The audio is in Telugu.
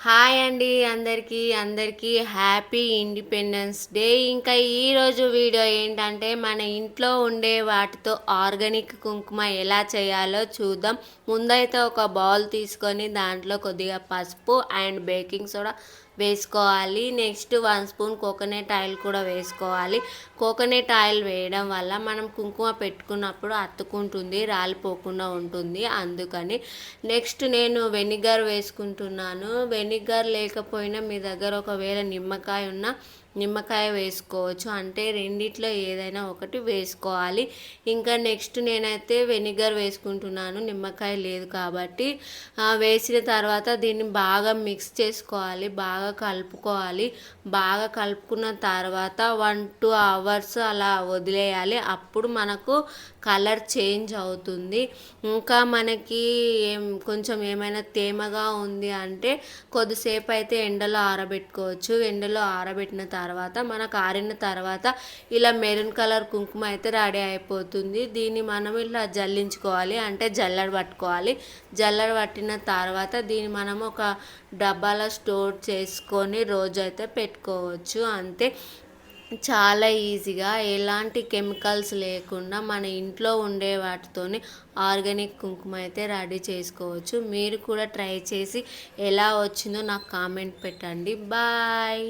హాయ్ అండి అందరికీ అందరికీ హ్యాపీ ఇండిపెండెన్స్ డే. ఇంకా ఈరోజు వీడియో ఏంటంటే మన ఇంట్లో ఉండే వాటితో ఆర్గానిక్ కుంకుమ ఎలా చేయాలో చూద్దాం. ముందైతే ఒక బౌల్ తీసుకొని దాంట్లో కొద్దిగా పసుపు అండ్ బేకింగ్ సోడా వేసుకోవాలి. Next one spoon coconut oil కూడా వేసుకోవాలి. కోకోనట్ ఆయిల్ వేయడం వల్ల మనం కుంకుమ పెట్టుకున్నప్పుడు అత్తుకుంటుంది రాలిపోకుండా ఉంటుంది అందుకని. నెక్స్ట్ నేను వెనిగర్ వేసుకుంటున్నాను. వెనిగర్ లేకపోయినా మీ దగ్గర ఒకవేళ నిమ్మకాయ ఉన్న నిమ్మకాయ వేసుకోవచ్చు. అంటే రెండిట్లో ఏదైనా ఒకటి వేసుకోవాలి. ఇంకా నెక్స్ట్ నేనైతే వెనిగర్ వేసుకుంటున్నాను. నిమ్మకాయ లేదు కాబట్టి. వేసిన తర్వాత దీన్ని బాగా మిక్స్ చేసుకోవాలి. బాగా కలుపుకోవాలి. బాగా కలుపుకున్న తర్వాత వన్ టూ అవర్స్ అలా వదిలేయాలి. అప్పుడు మనకు కలర్ చేంజ్ అవుతుంది. ఇంకా మనకి ఏం కొంచెం ఏమైనా తేమగా ఉంది అంటే కొద్దిసేపు అయితే ఎండలో ఆరబెట్టుకోవచ్చు. ఎండలో ఆరబెట్టిన తర్వాత తర్వాత మనకు ఆరిన తర్వాత ఇలా మెరూన్ కలర్ కుంకుమ అయితే రెడీ అయిపోతుంది. దీన్ని మనం ఇలా జల్లించుకోవాలి అంటే జల్లడ పట్టుకోవాలి. జల్లడ పట్టిన తర్వాత దీన్ని మనం ఒక డబ్బాలో స్టోర్ చేసుకొని రోజు అయితే పెట్టుకోవచ్చు. అంతే. చాలా ఈజీగా. ఎలాంటి కెమికల్స్ లేకుండా మన ఇంట్లో ఉండే వాటితోని ఆర్గానిక్ కుంకుమ అయితే రెడీ చేసుకోవచ్చు. మీరు కూడా ట్రై చేసి ఎలా వచ్చిందో నాకు కామెంట్ పెట్టండి. బాయ్.